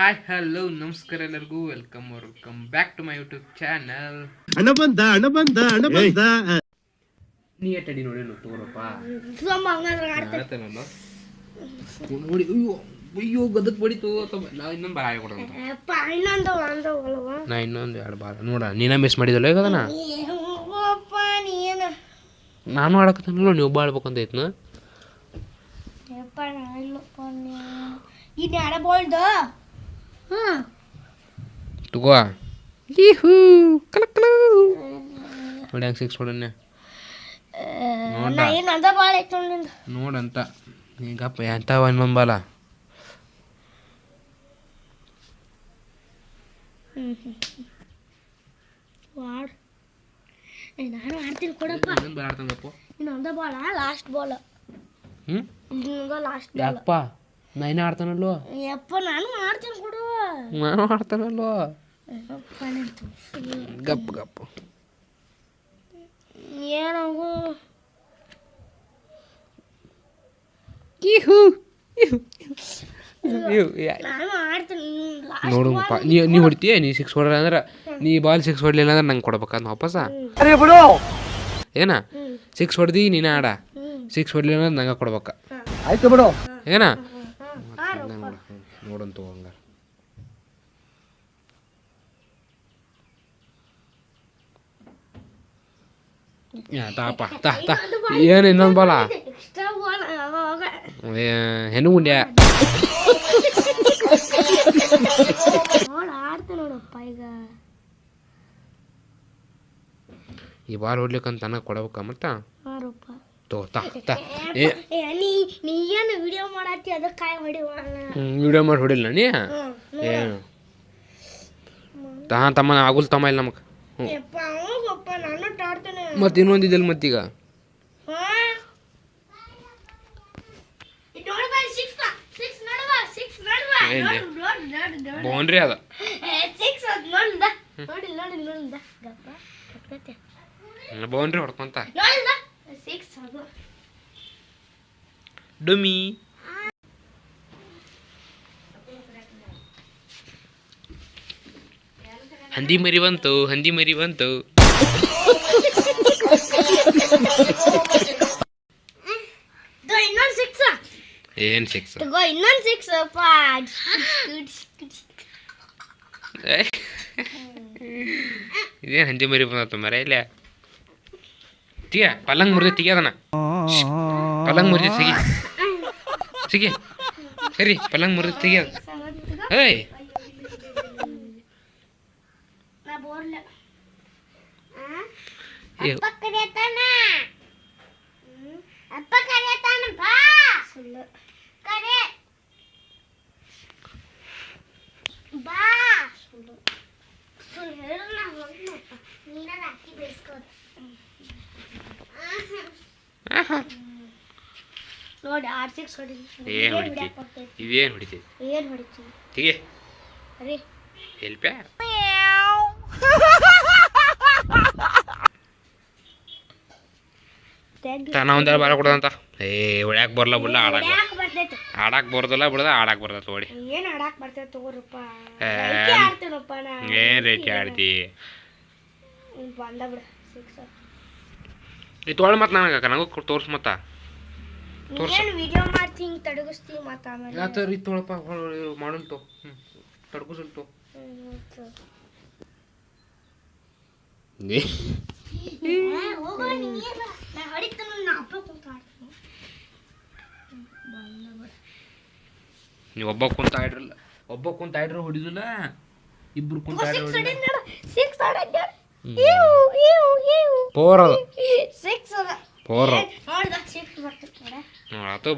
Hi hello ನಮಸ್ಕಾರ ಎಲ್ಲರಿಗೂ. Welcome welcome back to my YouTube channel ಹಣ ಬಂದ ಹಣ ಬಂದ ಹಣ ಬಂದ ನೀ ಅಡಿ ನೋಡಿ ತೋರಪ್ಪ ನೋಡಿ ಅಯ್ಯೋ ಅಯ್ಯೋ ಗದಕ್ ಬಡಿತು ನಾ ಇನ್ನೊಂದು ಒಂದು ಅಲ್ವಾ ನಾ ಇನ್ನೊಂದು ಎರಡು ಬಾರ ನೋಡ ನೀನ ಮಿಸ್ ಮಾಡಿದಲ್ಲ ಈಗ ಅದನ್ನ? ನೀನು? ಆಡಕತ್ತನಲ್ಲ ನೀವು ಬಾಳ್ಬೇಕು ಆಡ್ಬೇಕಂತ ಐತ್ನ? ಇನ್ನು ಆಡಬಾರ್ದು. ಹಾಂ ತಗೋ ಈಹೂ ಕಲಕ್ ಕಲ ನೋಡಿ ಹಂಗೆ ಸಿಕ್ಸ್ ಹೊಡನೆ ನಾ ಏನು ಅಂದ ಭಾಳ ಐತೆ ನಿಂದ. ನೋಡಂತ. ಈಗಪ್ಪ ಎಂತ ಇನ್ನೊಂದು ಬಾಲ ನಾನು ಆಡ್ತೀನಿ ಕೊಡಪ್ಪ. ಇನ್ನೊಂದು ಬಾಲ್ ಆಡ್ತಾನಪ್ಪ ಲಾಸ್ಟ್ ಬಾಲ್ ಹ್ಞೂ ಇನ್ನೊಂದ ಲಾಸ್ಟ್ ಬಾಲ್ ಯಾಕಪ್ಪ ಆಡ್ತಾನಲ್ಲೋ. ಯಪ್ಪ ನಾನು ಮಾಡ್ತೀನಿ ಕೊಡು. ನಾನು ಆಡ್ತಾನಲ್ವ ಯಪ್ಪ ನಿಂತು ಗಪ್ ಗಪ್. ಲಾಸ್ಟ್ ನೋಡುಪ್ಪ ನೀ ನೀ ಹೊಡಿತೀಯ? ನೀ ಸಿಕ್ಸ್ ಹೊಡ್ರ ಅಂದ್ರೆ ನೀ ಬಾಲ್ ಸಿಕ್ಸ್ ಹೊಡ್ಲಿಲ್ಲ ಅಂದ್ರೆ ನಂಗೆ ಕೊಡ್ಬೇಕಂತ ವಾಪಸ್ ಏನ? ಸಿಕ್ಸ್ ಹೊಡೆದಿ ನೀನ ಆಡ. ಸಿಕ್ಸ್ ಹೊಡ್ಲಿಲ್ಲ ಅಂದ್ರೆ ನಂಗೆ ಕೊಡ್ಬೇಕ? ಆಯ್ತು ಬಿಡು. ಏನ? ನೋಡಂತ ಹಂಗ ತಾಪ ತಾ ತಾ ಏನು ಇನ್ನೊಂದು ಬಾಲ? ಹೆಣ್ಣು ಈಗ. ಈ ಬಾಲ್ ಹೊಡ್ಲಿಕ್ಕಂತ ನನಗೆ ಕೊಡ್ಬೇಕ ಮತ್ತ? ವಿಡಿಯೋ ಮಾಡಿ ಹೊಡಿಲ್ಲ ನೀ ಏನು ತಮ್ಮ ಆಗುಲ್ ತಮ್ಮ ಇಲ್ಲ ನಮಗೆ ಅವಗಪ್ಪ ನಾನು ಆಡ್ತೇನೆ ಮತ್ತೆ ಮತ್ತೀಗ? ಬೌಂಡ್ರಿ ಅದ. ಬೌಂಡ್ರಿ ಹೊಡ್ಕೊಂತ. ಡುಮಿ ಹಂದಿ ಮರಿ ಬಂತು ಹಂದಿ ಮರಿ ಬಂತು. ಇನ್ನೊಂದು ಸಿಕ್ಸ್ ಏನ್ ಸಿಕ್ಸ್ ತಗೋ ಇನ್ನೊಂದು ಸಿಕ್ಸ್ ಅಪ್ಪ ಇದೇನ್ ಹಂದಿ ಮರಿ ಬಂದತ್ತು ಮರ ಇಲ್ಲ ತಿಯ ಪಲ್ಲಂಗ್ ಮುರಿದ ತೆಗಿಯದನ ಪಲ್ಲಂಗ್ ಮುರಿದ ತೆಗಿ ಸಿಗಿ ಸರಿ ಪಲ್ಲಂಗ್ ಮುರಿದ ತೆಗಿಯದ ಏಯ್ ನೀನ ರಾಕಿ ಬೇಯಿಸ್ಕೋದು ನೋಡಿ ಆರ್ ಸಿಕ್ಸ್ ಹೊಡಿ ಏನ್ ಹೊಡಿತೀವಿ ಇವೇನ್ ಹೊಡಿತಿ? ಏನ್ ಹೊಡಿತೀವಿ ತೆಗಿ. ಅರೆ. ಎಲ್ಪ್ಯಾ ತಾನ ಒಂದೆರಡು ಬಾರ ಕೊಡದಂತ. ಏ ಹೊಡ್ಯಾಕ್ ಬರಲ್ಲ ಬಿಡ್ಲ ಆಡಾಕ್ ಆಡಾಕ ಬರ್ದಲ್ಲ ಬರ್ತೈತೆ? ಆಡಾಕ್ ಬರೋದಿಲ್ಲ ಬಿಡದ ಆಡಾಕ್ ಬರ್ತೈತೆ ತೋಡಿ. ಏನ್ ಆಡಾಕ್ ಬರ್ತೈತೆ ತಗೋರಪ್ಪ? ಏನ್ ರೇಟಿ ಆಡ್ತಿ? ಬಂದ ಬಿಡ ಸಿಕ್ಸ್ ಈ ತೊಗೊಳ್ ಮತ್ತೆ ನನಗೆ ನನಗೂ ತೋರ್ಸ್ ಮತ್ತ. ನೀನ್ ವಿಡಿಯೋ ಮಾಡ್ತಿ ಹಿಂಗ್ ತಡಗಿಸ್ತಿ ಮತ್ತ ಆಮೇಲೆ? ಯಾತರ ಈ ತೊಳಪ್ಪ ಮಾಡೋಣ ತೋ. ತೋ. ಹೋಗೋ ನೀನು ನಾ ಅಪ್ಪ ಕುಂತ ಆಡ್ತೀನಿ ಹ್ಮ್, ಬಂದ ಬಿಡ ನೀವು ಒಬ್ಬ ಕುಂತ ಆಡ್ರಲ್ಲ ಒಬ್ಬ ಕುಂತ ಆಡ್ರ ಹೊಡಿದಿಲ್ಲ ಇಬ್ರು ಕುಂತ ಇದೇನ್ ಫೋರ್ ಅದ. ಫೋರ್ ಆತು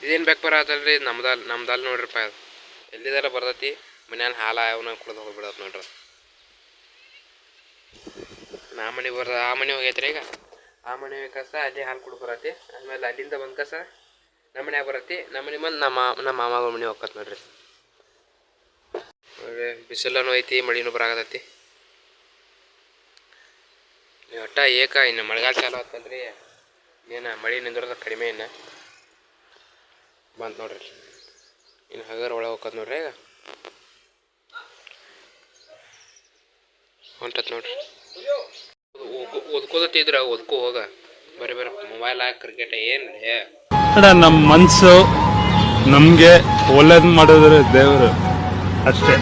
ಇದೇನು ಬೇಕು ಬರತ್ತಲ್ರಿ ನಮ್ದಲ್ ನಮ್ದಲ್ ನೋಡ್ರಿಪ್ಪ ಅದು ಎಲ್ಲಿದಾರ ಬರ್ತೈತಿ ಮನ್ಯಾನ ಹಾಲ ಅವನ ಕುಡ್ದು ಹೋಗ್ಬಿಡತ್ ನೋಡ್ರಿ. ನಾ ಮನೆ ಬರ್ದ ಆ ಮನೆ ಹೋಗೈತ್ರಿ ಈಗ? ಆ ಮನೆ ಕಸ ಅಲ್ಲಿ ಹಾಲು ಕುಡ್ ಬರತ್ತೆ. ಆಮೇಲೆ ಅಲ್ಲಿಂದ ಬಂದ ಕಸ ನಮ್ಮ ಮನ್ಯಾಗ ಬರತ್ತೆ. ನಮ್ಮ ಮನೆ ಬಂದು ನಮ್ಮ ನಮ್ಮ ಮಾಮಾಗಳ ಮನೆ ಹೋಗತ್ ನೋಡ್ರಿ. ಬಿಸಿಲನು ಐತಿ, ಮಳಿನೂ ಬರಾಕತೈತಿ ಒಟ್ಟ ಏಕ ಇನ್ನು ಮಳೆಗಾಲ ಚಾಲು ಆತಲ್ರಿ ಏನು ಮಳೆ ನಿಂದ್ರದ ಕಡಿಮೆ ಇನ್ನು. ಬಂತು ನೋಡ್ರಿ. ಇನ್ನು ಹಗರ್ ಒಳಗೆ ಹೋಗತ್ ನೋಡ್ರಿ ಈಗ. ಹೊಂಟತ್ ನೋಡ್ರಿ. ಓದ್ಕೋದತ್ತಿದ್ರ ಓದ್ಕೋ ಹೋಗ. ಬರೀ ಬರೀ ಮೊಬೈಲ್ ಹಾಕಿ ಕ್ರಿಕೆಟ್ ಏನು ಅಣ್ಣ ನಮ್ಮ ಮನಸ್ಸು ನಮಗೆ ಒಳ್ಳೇದು ಮಾಡಿದ್ರೆ ದೇವರು ಅಷ್ಟೇ.